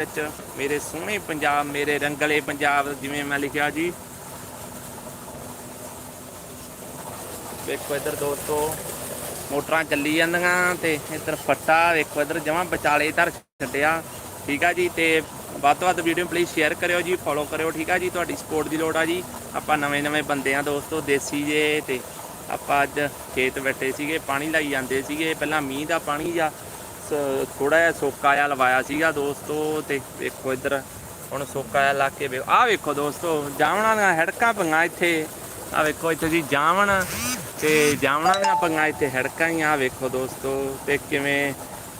ਵਿੱਚ ਮੇਰੇ ਸੋਹਣੇ ਪੰਜਾਬ, ਮੇਰੇ ਰੰਗਲੇ ਪੰਜਾਬ, ਜਿਵੇਂ ਮੈਂ ਲਿਖਿਆ ਜੀ। ਵੇਖੋ ਇੱਧਰ ਦੋਸਤੋ, ਮੋਟਰਾਂ ਚੱਲੀ ਜਾਂਦੀਆਂ ਤੇ ਇੱਧਰ ਫੱਟਾ ਵੇਖੋ, ਇੱਧਰ ਜਮਾਂ ਵਿਚਾਲੇ ਧਰ ਛੱਡਿਆ। ਠੀਕ ਆ ਜੀ, ਤੇ ਵੱਧ ਤੋਂ ਵੱਧ ਵੀਡੀਓ ਪਲੀਜ਼ ਸ਼ੇਅਰ ਕਰਿਓ ਜੀ ਫੋਲੋ ਕਰਿਓ, ਠੀਕ ਆ ਜੀ, ਤੁਹਾਡੀ ਸਪੋਰਟ ਦੀ ਲੋੜ ਆ ਜੀ। ਆਪਾਂ ਨਵੇਂ ਨਵੇਂ ਬੰਦੇ ਆ ਦੋਸਤੋ, ਦੇਸੀ ਜੇ ਤੇ ਆਪਾਂ ਅੱਜ ਖੇਤ ਬੈਠੇ ਸੀਗੇ, ਪਾਣੀ ਲਾਈ ਜਾਂਦੇ ਸੀਗੇ, ਪਹਿਲਾਂ ਮੀਂਹ ਦਾ ਪਾਣੀ ਜਾਂ ਥੋੜਾ ਜਿਹਾ ਸੋਕਾ ਜਿਹਾ ਲਵਾਇਆ ਸੀਗਾ ਦੋਸਤੋ ਤੇ ਵੇਖੋ ਇੱਧਰ ਹੁਣ ਸੋਕਾ ਜਿਹਾ ਲਾ ਕੇ ਵੇਖੋ ਆਹ ਵੇਖੋ ਦੋਸਤੋ ਜਾਵਣਾ ਦੀਆਂ ਹੜਕਾਂ ਪੰਗਾ ਇੱਥੇ। ਆ ਵੇਖੋ ਇੱਥੇ ਜੀ ਜਾਵਣ ਤੇ ਜਾਵਣਾ ਦੀਆਂ ਪੰਗਾ ਇੱਥੇ ਹੜਕਾਂ ਹੀ ਆ। ਵੇਖੋ ਦੋਸਤੋ ਤੇ ਕਿਵੇਂ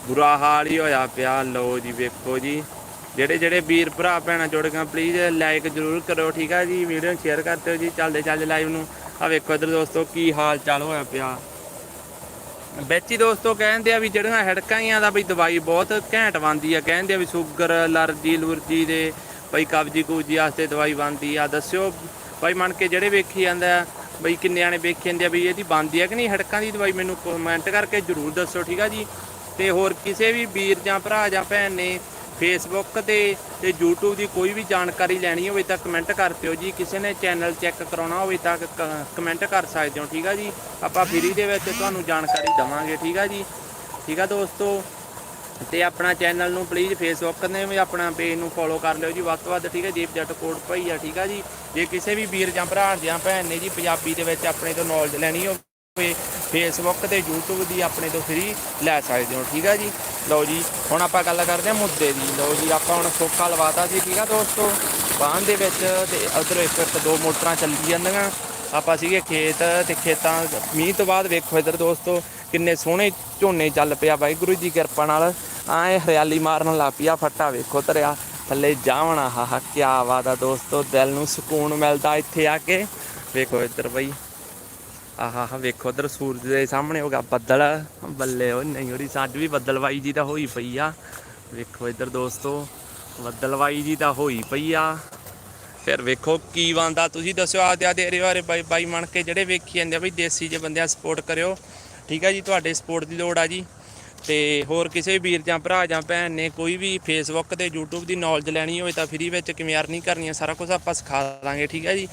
ਬੁਰਾ ਹਾਲ ਹੀ ਹੋਇਆ ਪਿਆ। ਲਓ ਜੀ ਵੇਖੋ ਜੀ, ਜਿਹੜੇ ਜਿਹੜੇ ਵੀਰ ਭਰਾ ਭੈਣਾਂ ਜੁੜ ਗਏ ਪਲੀਜ਼ ਲਾਈਕ ਜ਼ਰੂਰ ਕਰੋ ਠੀਕ ਆ ਜੀ? ਵੀਡੀਓ ਸ਼ੇਅਰ ਕਰ ਦਿਓ ਜੀ, ਚੱਲਦੇ ਚੱਲਦੇ ਲਾਈਵ ਨੂੰ। ਆ ਵੇਖੋ ਇੱਧਰ ਦੋਸਤੋ, ਕੀ ਹਾਲ ਚਾਲ ਹੋਇਆ ਪਿਆ। ਵਿੱਚ ਹੀ ਦੋਸਤੋ ਕਹਿੰਦੇ ਆ ਵੀ ਜਿਹੜੀਆਂ ਹੜਕਾਈਆਂ ਦਾ ਵੀ ਦਵਾਈ ਬਹੁਤ ਘੈਂਟ ਬਣਦੀ ਆ। ਕਹਿੰਦੇ ਆ ਵੀ ਸ਼ੂਗਰ, ਅਲਰਜੀ ਲੁਰਜੀ ਦੇ ਬਈ ਕਬਜੀ ਕੁਬਜੀ ਵਾਸਤੇ ਦਵਾਈ ਬਣਦੀ ਆ। ਦੱਸਿਓ ਬਾਈ ਮੰਨ ਕੇ ਜਿਹੜੇ ਵੇਖੀ ਜਾਂਦਾ, ਬਈ ਕਿੰਨਿਆਂ ਨੇ ਵੇਖੀ ਜਾਂਦੇ ਆ ਵੀ ਇਹਦੀ ਬਣਦੀ ਆ ਕਿ ਨਹੀਂ? ਹੜਕਾਂ ਦੀ ਦਵਾਈ ਮੈਨੂੰ ਕਮੈਂਟ ਕਰਕੇ ਜਰੂਰ ਦੱਸੋ, ਠੀਕ ਆ ਜੀ? ਤੇ ਹੋਰ ਕਿਸੇ ਵੀ ਵੀਰ ਜਾਂ ਭਰਾ ਜਾਂ ਭੈਣ ਨੇ ਫੇਸਬੁੱਕ ਤੇ ਤੇ YouTube ਦੀ ਕੋਈ ਵੀ ਜਾਣਕਾਰੀ ਲੈਣੀ ਹੋਵੇ ਤਾਂ ਕਮੈਂਟ ਕਰ ਦਿਓ ਜੀ। ਕਿਸੇ ਨੇ ਚੈਨਲ ਚੈੱਕ ਕਰਾਉਣਾ ਹੋਵੇ ਤਾਂ ਕਮੈਂਟ ਕਰ ਸਕਦੇ ਹੋ, ਠੀਕ ਆ ਜੀ? ਆਪਾਂ ਫ੍ਰੀ ਦੇ ਵਿੱਚ ਤੁਹਾਨੂੰ ਜਾਣਕਾਰੀ ਦਵਾਂਗੇ, ਠੀਕ ਆ ਜੀ? ਠੀਕ ਆ ਦੋਸਤੋ? ਤੇ ਆਪਣਾ ਚੈਨਲ ਨੂੰ ਪਲੀਜ਼ ਫੇਸਬੁੱਕ ਨੇ ਵੀ ਆਪਣਾ ਪੇਜ ਨੂੰ ਫੋਲੋ ਕਰ ਲਿਓ ਜੀ, ਵੱਧ ਤੋਂ ਵੱਧ, ਠੀਕ ਹੈ ਜੀਪ ਜੱਟ ਕੋਡ ਭਾਈ ਆ, ਠੀਕ ਆ ਜੀ? ਜੇ ਕਿਸੇ ਵੀ ਵੀਰ ਜਾਂ ਭਰਾ ਜਾਂ ਭੈਣ ਨੇ ਜੀ ਪੰਜਾਬੀ ਦੇ ਵਿੱਚ ਆਪਣੇ ਤੋਂ ਨੌਲੇਜ ਲੈਣੀ ਹੋਵੇ ਫੇਸਬੁੱਕ ਤੇ YouTube ਦੀ ਆਪਣੇ ਤੋਂ ਫ੍ਰੀ ਲੈ ਸਕਦੇ ਹੋ, ਠੀਕ ਆ ਜੀ? ਲਓ ਜੀ, ਹੁਣ ਆਪਾਂ ਗੱਲ ਕਰਦੇ ਹਾਂ ਮੁੱਦੇ ਦੀ। ਲਓ ਜੀ, ਆਪਾਂ ਹੁਣ ਸੋਖਾ ਲਵਾਤਾ ਸੀ, ਠੀਕ ਆ ਦੋਸਤੋ? ਬਾਂਹ ਦੇ ਵਿੱਚ ਤੇ ਉਧਰ ਇੱਕ ਇੱਕ ਦੋ ਮੋਟਰਾਂ ਚੱਲੀ ਜਾਂਦੀਆਂ। ਆਪਾਂ ਸੀਗੇ ਖੇਤ ਤੇ ਖੇਤਾਂ, ਮੀਂਹ ਤੋਂ ਬਾਅਦ ਵੇਖੋ ਇੱਧਰ ਦੋਸਤੋ, ਕਿੰਨੇ ਸੋਹਣੇ ਝੋਨੇ ਚੱਲ ਪਿਆ, ਵਾਹਿਗੁਰੂ ਜੀ ਕਿਰਪਾ ਨਾਲ। ਆਏ ਹਰਿਆਲੀ ਮਾਰਨ ਲੱਗ ਪਿਆ ਫੱਟਾ ਵੇਖੋ ਤਰਿਆ ਥੱਲੇ ਜਾਵਣਾ, ਹਾ ਹਾ ਕੀ ਬਾਤ ਆ ਦੋਸਤੋ, ਦਿਲ ਨੂੰ ਸਕੂਨ ਮਿਲਦਾ ਇੱਥੇ ਆ ਕੇ। ਵੇਖੋ ਇੱਧਰ ਬਈ। ਆਹਾ ਹਾ ਵੇਖੋ ਉਧਰ ਸੂਰਜ ਦੇ ਸਾਹਮਣੇ ਹੋਗਾ ਬੱਦਲ, ਬੱਲੇ ਉਹ ਨਹੀਂ ਉਹਦੀ ਸੱਜ ਵੀ ਬੱਦਲਵਾਈ ਜੀ ਤਾਂ ਹੋਈ ਪਈ ਆ। ਵੇਖੋ ਇੱਧਰ ਦੋਸਤੋ ਬੱਦਲਵਾਈ ਜੀ ਤਾਂ ਹੋਈ ਪਈ ਆ। ਫਿਰ ਵੇਖੋ ਕੀ ਬੰਦਾ ਤੁਸੀਂ ਦੱਸਿਓ ਆਦੇ ਆਦੇ ਰੇ ਬਾਰੇ ਬਾਈ ਬਾਈ ਮਣ ਕੇ ਜਿਹੜੇ ਵੇਖੀ ਜਾਂਦੇ ਆ ਬਈ ਦੇਸੀ ਜੇ ਬੰਦਿਆਂ ਸਪੋਰਟ ਕਰਿਓ। ਠੀਕ ਆ ਜੀ, ਤੁਹਾਡੇ ਸਪੋਰਟ ਦੀ ਲੋੜ ਆ ਜੀ। ਤੇ ਹੋਰ ਕਿਸੇ ਵੀਰ ਜਾਂ ਭਰਾ ਜਾਂ ਭੈਣ ਨੇ ਕੋਈ ਵੀ ਫੇਸਬੁੱਕ ਤੇ YouTube ਦੀ ਨੌਲੇਜ ਲੈਣੀ ਹੋਵੇ ਤਾਂ ਫ੍ਰੀ ਵਿੱਚ ਕਿਵੇਂ ਅਰਨਿੰਗ ਕਰਨੀ ਹੈ ਸਾਰਾ ਕੁਝ ਆਪਾਂ ਸਿਖਾ ਦਾਂਗੇ, ਠੀਕ ਆ ਜੀ।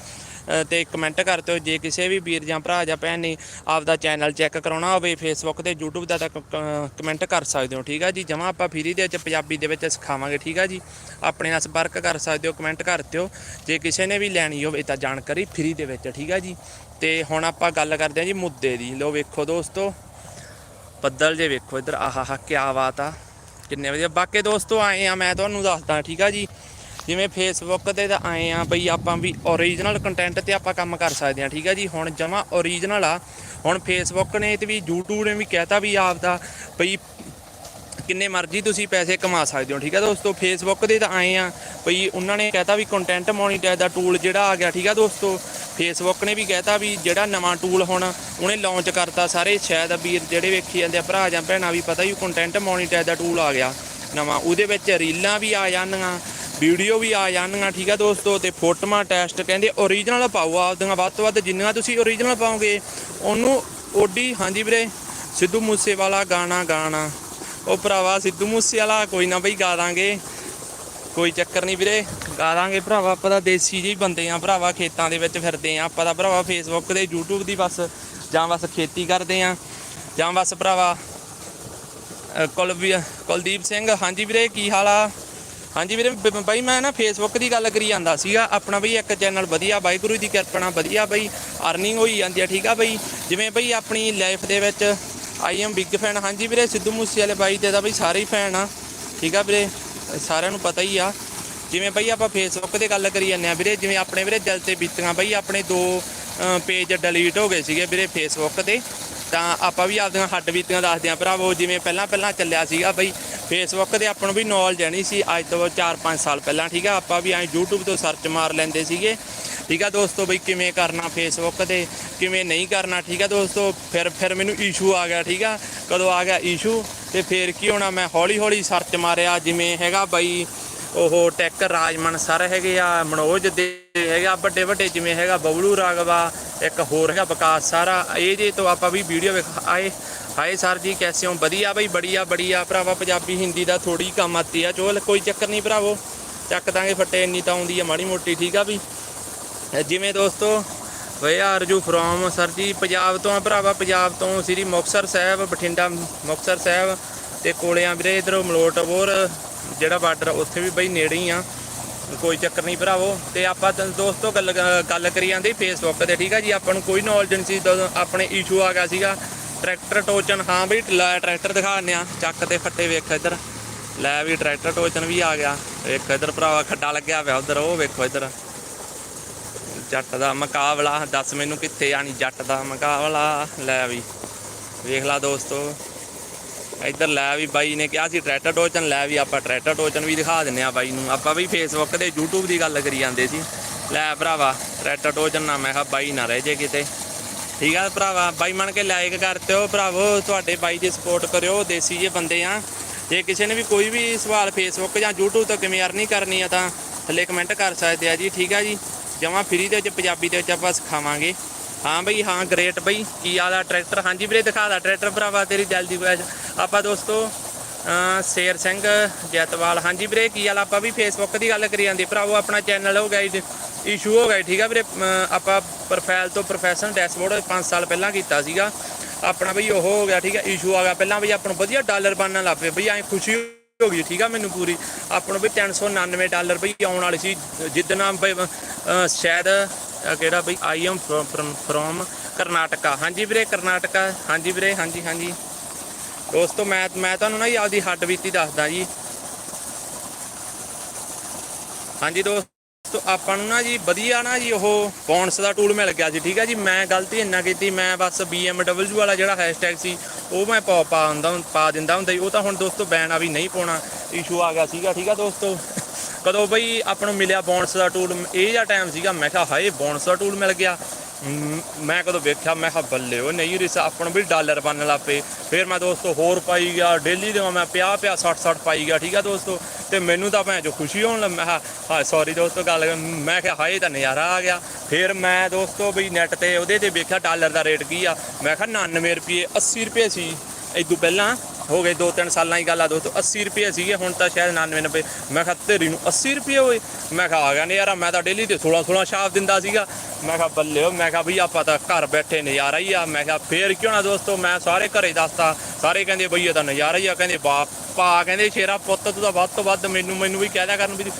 ਤੇ ਕਮੈਂਟ ਕਰ ਦਿਓ ਜੇ ਕਿਸੇ ਵੀ ਵੀਰ ਜਾਂ ਭਰਾ ਜਾਂ ਭੈਣ ਨੇ ਆਪਦਾ ਚੈਨਲ ਚੈੱਕ ਕਰਾਉਣਾ ਹੋਵੇ ਫੇਸਬੁੱਕ ਤੇ, YouTube ਦਾ ਤਾਂ ਕਮੈਂਟ ਕਰ ਸਕਦੇ ਹੋ, ਠੀਕ ਆ ਜੀ? ਜਮਾ ਆਪਾਂ ਫ੍ਰੀ ਦੇ ਵਿੱਚ, ਪੰਜਾਬੀ ਦੇ ਵਿੱਚ ਸਿਖਾਵਾਂਗੇ, ਠੀਕ ਆ ਜੀ? ਆਪਣੇ ਨਾਲ ਸੰਪਰਕ ਕਰ ਸਕਦੇ ਹੋ ਕਮੈਂਟ ਕਰ ਦਿਓ। ਜੇ ਕਿਸੇ ਨੇ ਵੀ ਲੈਣੀ ਹੋਵੇ ਤਾਂ ਜਾਣਕਾਰੀ ਫਰੀ ਦੇ ਵਿੱਚ, ਠੀਕ ਆ ਜੀ? ਤੇ ਹੁਣ ਆਪਾਂ ਗੱਲ ਕਰਦੇ ਹਾਂ ਜੀ ਮੁੱਦੇ ਦੀ। ਲੋ ਵੇਖੋ ਦੋਸਤੋ, ਬੱਦਲ ਜੇ ਵੇਖੋ ਇੱਧਰ, ਆਹਾ ਕੀ ਬਾਤ ਆ। ਕਿੰਨੇ ਵਧੀਆ। ਬਾਕੀ ਦੋਸਤੋ, ਆਏ ਆ, ਮੈਂ ਤੁਹਾਨੂੰ ਦੱਸਦਾ, ਠੀਕ ਆ ਜੀ? ਜਿਵੇਂ ਫੇਸਬੁੱਕ ਤੇ ਤਾਂ ਆਏ ਆ ਬਈ ਆਪਾਂ ਵੀ ਓਰੀਜਨਲ ਕੰਟੈਂਟ ਤੇ ਆਪਾਂ ਕੰਮ ਕਰ ਸਕਦੇ ਆ, ਠੀਕ ਆ ਜੀ? ਹੁਣ ਜਮਾ ਓਰੀਜਨਲ ਆ। ਹੁਣ ਫੇਸਬੁੱਕ ਨੇ ਤੇ ਵੀ, YouTube ਨੇ ਵੀ ਕਹਿਤਾ ਵੀ ਆਪਦਾ ਬਈ ਕਿੰਨੇ ਮਰਜ਼ੀ ਤੁਸੀਂ ਪੈਸੇ ਕਮਾ ਸਕਦੇ ਹੋ, ਠੀਕ ਹੈ ਦੋਸਤੋ? ਫੇਸਬੁੱਕ ਦੇ ਤਾਂ ਆਏ ਆ ਬਈ ਉਹਨਾਂ ਨੇ ਕਹਿਤਾ ਵੀ ਕੰਟੈਂਟ ਮੋਨੀਟਾਈਜ਼ ਦਾ ਟੂਲ ਜਿਹੜਾ ਆ ਗਿਆ, ਠੀਕ ਆ ਦੋਸਤੋ? ਫੇਸਬੁੱਕ ਨੇ ਵੀ ਕਹਿਤਾ ਵੀ ਜਿਹੜਾ ਨਵਾਂ ਟੂਲ ਹੁਣ ਉਹਨੇ ਲਾਂਚ ਕਰਤਾ, ਸਾਰੇ ਸ਼ਾਇਦ ਵੀਰ ਜਿਹੜੇ ਵੇਖੀ ਜਾਂਦੇ ਆ, ਭਰਾ ਜਾਂ ਭੈਣਾਂ, ਵੀ ਪਤਾ ਹੀ ਕੰਟੈਂਟ ਮੋਨੀਟਾਈਜ਼ ਦਾ ਟੂਲ ਆ ਗਿਆ ਨਵਾਂ। ਉਹਦੇ ਵਿੱਚ ਰੀਲਾਂ ਵੀ ਆ ਜਾਣਗੀਆਂ ਵੀਡੀਓ ਵੀ ਆ ਜਾਣਗੀਆਂ, ਠੀਕ ਆ ਦੋਸਤੋ, ਤੇ ਫੋਟੋਆਂ ਟੈਸਟ ਕਹਿੰਦੇ ਓਰੀਜਨਲ ਪਾਓ ਆਪਦੀਆਂ, ਵੱਧ ਤੋਂ ਵੱਧ ਜਿੰਨੀਆਂ ਤੁਸੀਂ ਓਰੀਜਨਲ ਪਾਓਗੇ, ਉਹਨੂੰ ਓਡੀ, ਹਾਂਜੀ ਵੀਰੇ, ਸਿੱਧੂ ਮੂਸੇ ਵਾਲਾ ਗਾਣਾ ਗਾਣਾ। ਉਹ ਭਰਾਵਾ ਸਿੱਧੂ ਮੂਸੇ ਵਾਲਾ ਕੋਈ ਨਾ ਬਈ ਗਾ ਦਾਂਗੇ। ਕੋਈ ਚੱਕਰ ਨਹੀਂ ਵੀਰੇ, ਗਾ ਦਾਂਗੇ ਭਰਾਵਾ, ਆਪਾਂ ਤਾਂ ਦੇਸੀ ਜਿਹੀ ਬੰਦੇ ਆ ਭਰਾਵਾ, ਖੇਤਾਂ ਦੇ ਵਿੱਚ ਫਿਰਦੇ ਆ, ਆਪਾਂ ਤਾਂ ਭਰਾਵਾ ਫੇਸਬੁੱਕ ਤੇ, YouTube ਦੀ ਬਸ, ਜਾਂ ਬਸ ਖੇਤੀ ਕਰਦੇ ਆ, ਜਾਂ ਬਸ ਭਰਾਵਾ ਕੁਲਵੀ- ਕੁਲਦੀਪ ਸਿੰਘ, ਹਾਂਜੀ ਵੀਰੇ, ਕੀ ਹਾਲ ਆ? ਹਾਂਜੀ ਵੀਰੇ, ਬ- ਬਾਈ ਮੈਂ ਨਾ ਫੇਸਬੁੱਕ ਦੀ ਗੱਲ ਕਰੀ ਜਾਂਦਾ ਸੀਗਾ। ਆਪਣਾ ਬਈ ਇੱਕ ਚੈਨਲ ਵਧੀਆ, ਵਾਹਿਗੁਰੂ ਦੀ ਕਿਰਪਾ ਨਾਲ ਵਧੀਆ ਬਈ ਅਰਨਿੰਗ ਹੋਈ ਜਾਂਦੀ ਆ, ਠੀਕ ਆ ਬਈ? ਜਿਵੇਂ ਬਈ ਆਪਣੀ ਲਾਈਫ ਦੇ ਵਿੱਚ ਆਈ ਐਮ ਬਿਗ ਫੈਨ ਹਾਂਜੀ ਵੀਰੇ, ਸਿੱਧੂ ਮੂਸੇ ਵਾਲੇ ਬਾਈ ਦੇ ਤਾਂ ਬਈ ਸਾਰੇ ਹੀ ਫੈਨ ਆ, ਠੀਕ ਆ ਵੀਰੇ? ਸਾਰਿਆਂ ਨੂੰ ਪਤਾ ਹੀ ਆ। ਜਿਵੇਂ ਬਈ ਆਪਾਂ ਫੇਸਬੁੱਕ ਤੇ ਗੱਲ ਕਰੀ ਜਾਂਦੇ ਆ ਵੀਰੇ, ਜਿਵੇਂ ਆਪਣੇ ਵੀਰੇ ਦਿਲ ਤੇ ਬੀਤੀਆਂ ਬਈ ਆਪਣੇ ਦੋ ਪੇਜ ਡਿਲੀਟ ਹੋ ਗਏ ਸੀਗੇ ਵੀਰੇ ਫੇਸਬੁੱਕ ਤੇ। ਤਾਂ ਆਪਾਂ ਵੀ ਆਪਦੀਆਂ ਹੱਡ ਬੀਤੀਆਂ ਦੱਸਦੇ ਆ ਭਰਾਵੋ, ਜਿਵੇਂ ਪਹਿਲਾਂ ਪਹਿਲਾਂ ਚੱਲਿਆ ਸੀਗਾ ਬਈ ਫੇਸਬੁੱਕ ਤੇ ਆਪਾਂ ਨੂੰ ਵੀ ਨੌਲੇਜ ਨਹੀਂ ਸੀ, ਅੱਜ ਤੋਂ 4-5 ਸਾਲ ਪਹਿਲਾਂ, ਠੀਕ ਆ? ਆਪਾਂ ਵੀ ਐਂ YouTube ਤੋਂ ਸਰਚ ਮਾਰ ਲੈਂਦੇ ਸੀਗੇ, ਠੀਕ ਆ ਦੋਸਤੋ? ਬਈ ਕਿਵੇਂ ਕਰਨਾ ਫੇਸਬੁੱਕ ਤੇ, ਕਿਵੇਂ ਨਹੀਂ ਕਰਨਾ, ਠੀਕ ਆ ਦੋਸਤੋ? ਫਿਰ ਫਿਰ ਮੈਨੂੰ ਇਸ਼ੂ ਆ ਗਿਆ, ਠੀਕ ਆ? ਕਦੋਂ ਆ ਗਿਆ ਇਸ਼ੂ ਤੇ ਫਿਰ ਕੀ ਹੋਣਾ? ਮੈਂ ਹੌਲੀ ਹੌਲੀ ਸਰਚ ਮਾਰਿਆ, ਜਿਵੇਂ ਹੈਗਾ ਬਈ ਉਹ ਟੈਕ ਰਾਜਮਨ ਸਰ ਹੈਗੇ ਆ, ਮਨੋਜ ਦੇ ਹੈਗਾ ਵੱਡੇ ਵੱਡੇ ਜਿਵੇਂ ਹੈਗਾ ਬਬਲੂ ਰਾਗਵਾ ਇੱਕ ਹੋਰ ਹੈਗਾ ਵਿਕਾਸ ਸਾਰਾ, ਇਹ ਜੇ ਤੋਂ ਆਪਾਂ ਵੀ ਵੀਡੀਓ ਵੇਖ ਆਏ। ਹਾਏ ਸਰ ਜੀ, ਕੈਸੇ ਹੋ? ਵਧੀਆ ਬਈ, ਬੜੀਆ ਬੜੀਆ। ਭਰਾਵਾ, ਪੰਜਾਬੀ, ਹਿੰਦੀ ਦਾ ਥੋੜੀ ਕੰਮ ਆਤੀ ਆ। ਚੋਲ, ਕੋਈ ਚੱਕਰ ਨਹੀਂ ਭਰਾਵੋ। ਚੱਕ ਦਾਂਗੇ ਫੱਟੇ, ਇੰਨੀ ਤਾਂ ਆਉਂਦੀ ਆ ਮਾੜੀ ਮੋਟੀ, ਠੀਕ ਆ ਵੀ ਜਿਵੇਂ ਦੋਸਤੋ ਵੇ ਆਰਜੂ ਫਰੋਮ ਸਰ ਜੀ, ਪੰਜਾਬ ਤੋਂ ਆ ਭਰਾਵਾ, ਪੰਜਾਬ ਤੋਂ ਸ੍ਰੀ ਮੁਕਤਸਰ ਸਾਹਿਬ, ਬਠਿੰਡਾ ਮੁਕਤਸਰ ਸਾਹਿਬ ਤੇ ਕੋਲਿਆਂ ਵੀਰੇ ਇਧਰੋਂ ਮਲੋਟ ਹੋਰ ਜਿਹੜਾ ਬਾਰਡਰ ਉੱਥੇ ਵੀ ਬਈ ਨੇੜੇ ਹੀ ਆ। ਕੋਈ ਚੱਕਰ ਨਹੀਂ ਭਰਾਵੋ। ਤੇ ਆਪਾਂ ਦੋਸਤੋ ਗੱਲ ਗੱਲ ਕਰੀ ਜਾਂਦੇ ਫੇਸਬੁੱਕ ਤੇ, ਠੀਕ ਆ ਜੀ? ਆਪਾਂ ਨੂੰ ਕੋਈ ਨੌਲੇਜ ਨਹੀਂ ਸੀ ਆਪਣੇ ਇਸ਼ੂ ਆ ਗਿਆ ਸੀਗਾ। ਟਰੈਕਟਰ ਟੋਚਨ, ਹਾਂ ਬਈ, ਲੈ ਟਰੈਕਟਰ ਦਿਖਾ ਦਿਖਾਉਂਦੇ ਆ। ਚੱਕ ਤੇ ਫੱਟੇ ਵੇਖ ਇੱਧਰ। ਲੈ ਵੀ ਟਰੈਕਟਰ ਟੋਚਨ ਵੀ ਆ ਗਿਆ। ਵੇਖ ਇੱਧਰ ਭਰਾਵਾ, ਖੱਡਾ ਲੱਗਿਆ ਪਿਆ ਉਧਰ, ਉਹ ਵੇਖੋ ਇੱਧਰ। ਜੱਟ ਦਾ ਮੁਕਾਬਲਾ, ਦੱਸ ਮੈਨੂੰ ਕਿੱਥੇ ਆਣੀ ਜੱਟ ਦਾ ਮੁਕਾਬਲਾ। ਲੈ ਵੀ, ਵੇਖ ਲਾ ਦੋਸਤੋ। ਇੱਧਰ ਲੈ ਵੀ ਬਾਈ ਨੇ ਕਿਹਾ ਸੀ ਟਰੈਕਟਰ ਟੋਚਨ, ਲੈ ਵੀ ਆਪਾਂ ਟਰੈਕਟਰ ਟੋਚਨ ਵੀ ਦਿਖਾ ਦਿੰਨੇ ਆ ਬਾਈ ਨੂੰ। ਆਪਾਂ ਵੀ ਫੇਸਬੁੱਕ ਤੇ YouTube ਦੀ ਗੱਲ ਕਰੀ ਜਾਂਦੇ ਸੀ। ਲੈ ਭਰਾਵਾ, ਟਰੈਕਟਰ ਟੋਚਨ ਨਾ, ਮੈਂ ਕਿਹਾ ਬਾਈ ਨਾ ਰਹਿ ਜੇ ਕਿਤੇ। ਠੀਕ ਆ ਭਰਾਵਾ, ਬਾਈ ਮੰਨ ਕੇ ਲਾਈਕ ਕਰਤੇ ਹੋ ਭਰਾਵੋ, ਤੁਹਾਡੇ ਬਾਈ ਦੀ ਸਪੋਰਟ ਕਰਿਓ, ਦੇਸੀ ਜੇ ਬੰਦੇ ਆ। ਜੇ ਕਿਸੇ ਨੇ ਵੀ ਕੋਈ ਵੀ ਸਵਾਲ ਫੇਸਬੁੱਕ ਜਾਂ YouTube ਤੋਂ ਕਿਵੇਂ ਅਰਨੀ ਕਰਨੀ ਆ ਤਾਂ ਥੱਲੇ ਕਮੈਂਟ ਕਰ ਸਕਦੇ ਆ ਜੀ, ਠੀਕ ਆ ਜੀ? ਜਮਾ ਫ੍ਰੀ ਦੇ ਵਿੱਚ, ਪੰਜਾਬੀ ਦੇ ਵਿੱਚ ਆਪਾਂ ਸਿਖਾਵਾਂਗੇ। ਹਾਂ ਬਈ, ਹਾਂ ਗ੍ਰੇਟ ਬਈ, ਕੀ ਆਲਾ ਟਰੈਕਟਰ ਹਾਂਜੀ ਵੀਰੇ, ਦਿਖਾ ਦਾ ਟਰੈਕਟਰ ਭਰਾਵਾ ਤੇਰੀ ਜਲਦੀ ਬੈਜ ਆਪਾਂ ਦੋਸਤੋ ਸ਼ੇਰ ਸਿੰਘ ਜੈਤਵਾਲ। ਹਾਂਜੀ ਵੀਰੇ, ਕੀ ਹਾਲ ਆਪਾਂ ਵੀ ਫੇਸਬੁੱਕ ਦੀ ਗੱਲ ਕਰੀ ਜਾਂਦੇ। ਭਰਾਵੋ, ਆਪਣਾ ਚੈਨਲ ਹੋ ਗਿਆ ਇਸ਼ੂ ਹੋ ਗਿਆ ਠੀਕ ਆ ਵੀਰੇ? ਆਪਾਂ ਪ੍ਰੋਫਾਈਲ ਤੋਂ ਪ੍ਰੋਫੈਸ਼ਨਲ ਡੈਸ਼ਬੋਰਡ 5 ਸਾਲ ਪਹਿਲਾਂ ਕੀਤਾ ਸੀਗਾ। ਆਪਣਾ ਬਈ ਉਹ ਹੋ ਗਿਆ, ਠੀਕ ਆ ਇਸ਼ੂ ਆ ਗਿਆ। ਪਹਿਲਾਂ ਬਈ ਆਪਾਂ ਨੂੰ ਵਧੀਆ ਡਾਲਰ ਬਣਨ ਲੱਗ ਪਏ, ਬਈ ਐਂ ਖੁਸ਼ੀ ਹੋ ਗਈ, ਠੀਕ ਆ ਮੈਨੂੰ ਪੂਰੀ। ਆਪਾਂ ਨੂੰ ਵੀ 399 ਡਾਲਰ ਬਈ ਆਉਣ ਵਾਲੀ ਸੀ। ਜਿੱਦਣਾ ਬਈ ਸ਼ਾਇਦ ਕਿਹੜਾ ਬਈ ਆਈ ਐਮ ਫਰੋਮ ਕਰਨਾਟਕਾ। ਹਾਂਜੀ ਵੀਰੇ, ਕਰਨਾਟਕਾ। ਹਾਂਜੀ ਵੀਰੇ, ਹਾਂਜੀ ਹਾਂਜੀ। ਦੋਸਤੋ, ਮੈਂ ਮੈਂ ਤੁਹਾਨੂੰ ਨਾ ਜੀ ਆਪਦੀ ਹੱਡ ਬੀਤੀ ਦੱਸਦਾ ਜੀ। ਹਾਂਜੀ ਦੋਸਤੋ ਆਪਾਂ ਨੂੰ ਨਾ ਜੀ ਵਧੀਆ ਨਾ ਜੀ ਉਹ ਬੌਂਸ ਦਾ ਟੂਲ ਮਿਲ ਗਿਆ ਸੀ ਠੀਕ ਹੈ ਜੀ? ਮੈਂ ਗਲਤੀ ਇੰਨਾ ਕੀਤੀ, ਮੈਂ ਬਸ BMW ਵਾਲਾ ਜਿਹੜਾ ਹੈਸ਼ਟੈਗ ਸੀ, ਉਹ ਮੈਂ ਪਾ ਪਾ ਹੁੰਦਾ ਪਾ ਦਿੰਦਾ ਹੁੰਦਾ ਜੀ। ਉਹ ਤਾਂ ਹੁਣ ਦੋਸਤੋ ਬੈਨ ਆ ਵੀ ਨਹੀਂ ਪਾਉਣਾ ਇਸ਼ੂ ਆ ਗਿਆ ਸੀਗਾ, ਠੀਕ ਆ ਦੋਸਤੋ? ਕਦੋਂ ਬਈ ਆਪਾਂ ਨੂੰ ਮਿਲਿਆ ਬੌਂਸ ਦਾ ਟੂਲ ਇਹ ਜਿਹਾ ਟਾਈਮ ਸੀਗਾ, ਮੈਂ ਕਿਹਾ ਹਾਏ ਬੌਂਸ ਦਾ ਟੂਲ ਮਿਲ ਗਿਆ। ਮੈਂ ਕਦੋਂ ਵੇਖਿਆ, ਮੈਂ ਕਿਹਾ ਬੱਲੇ ਉਹ ਨਹੀਂ ਰਿਸ, ਆਪਾਂ ਨੂੰ ਵੀ ਡਾਲਰ ਬਣਨ ਲੱਗ ਪਏ। ਫਿਰ ਮੈਂ ਦੋਸਤੋ ਹੋਰ ਪਾਈ ਗਿਆ ਡੇਲੀ ਦੇ ਮੈਂ, ਪਿਆ ਪਿਆ 60 60 ਪਾਈ ਗਿਆ, ਠੀਕ ਆ ਦੋਸਤੋ? ਤੇ ਮੈਨੂੰ ਤਾਂ ਭੈਣ ਜੋ ਖੁਸ਼ੀ ਹੋਣ ਲੱਗ। ਮੈਂ ਕਿਹਾ ਹਾਂ ਸੌਰੀ ਦੋਸਤੋ, ਗੱਲ ਮੈਂ ਕਿਹਾ, ਹਾਏ ਤਾਂ ਨਜ਼ਾਰਾ ਆ ਗਿਆ। ਫਿਰ ਮੈਂ ਦੋਸਤੋ ਵੀ ਨੈਟ ਤੇ ਉਹਦੇ ਤੇ ਵੇਖਿਆ ਡਾਲਰ ਦਾ ਰੇਟ ਕੀ ਆ। ਮੈਂ ਕਿਹਾ 99 ਰੁਪਏ 80 ਰੁਪਏ ਸੀ। ਇਦੋਂ ਪਹਿਲਾਂ ਹੋ ਗਏ 2-3 ਸਾਲਾਂ ਦੀ ਗੱਲ ਆ ਦੋਸਤੋ 80 ਰੁਪਏ ਸੀਗੇ, ਹੁਣ ਤਾਂ ਸ਼ਾਇਦ 99 90 ਮੈਂ ਕਿਹਾ, ਤੇਰੀ ਨੂੰ 80 ਰੁਪਏ ਹੋਏ ਮੈਂ ਕਿਹਾ, ਆ ਗਿਆ ਨੇ ਯਾਰ ਮੈਂ ਤਾਂ ਡੇਲੀ ਤੇ 16 16 ਛਾਪ ਦਿੰਦਾ ਸੀਗਾ। ਮੈਂ ਕਿਹਾ, ਬੱਲੇ ਓ ਮੈਂ ਕਿਹਾ ਵੀ ਆਪਾਂ ਤਾਂ ਘਰ ਬੈਠੇ ਨਜ਼ਾਰਾ ਹੀ ਆ। ਮੈਂ ਕਿਹਾ, ਫੇਰ ਕਿਉਂ ਨਾ ਦੋਸਤੋ, ਮੈਂ ਸਾਰੇ ਘਰੇ ਦੱਸਤਾ। ਸਾਰੇ ਕਹਿੰਦੇ, ਬਈ ਇਹ ਤਾਂ ਨਜ਼ਾਰਾ ਹੀ ਆ। ਕਹਿੰਦੇ, ਬਾਪ ਪਾ ਕਹਿੰਦੇ ਸ਼ੇਰਾ ਪੁੱਤ, ਤੂੰ ਤਾਂ ਵੱਧ ਤੋਂ ਵੱਧ ਮੈਨੂੰ ਮੈਨੂੰ ਵੀ ਕਹਿ ਦਿਆ ਕਰਨ ਵੀ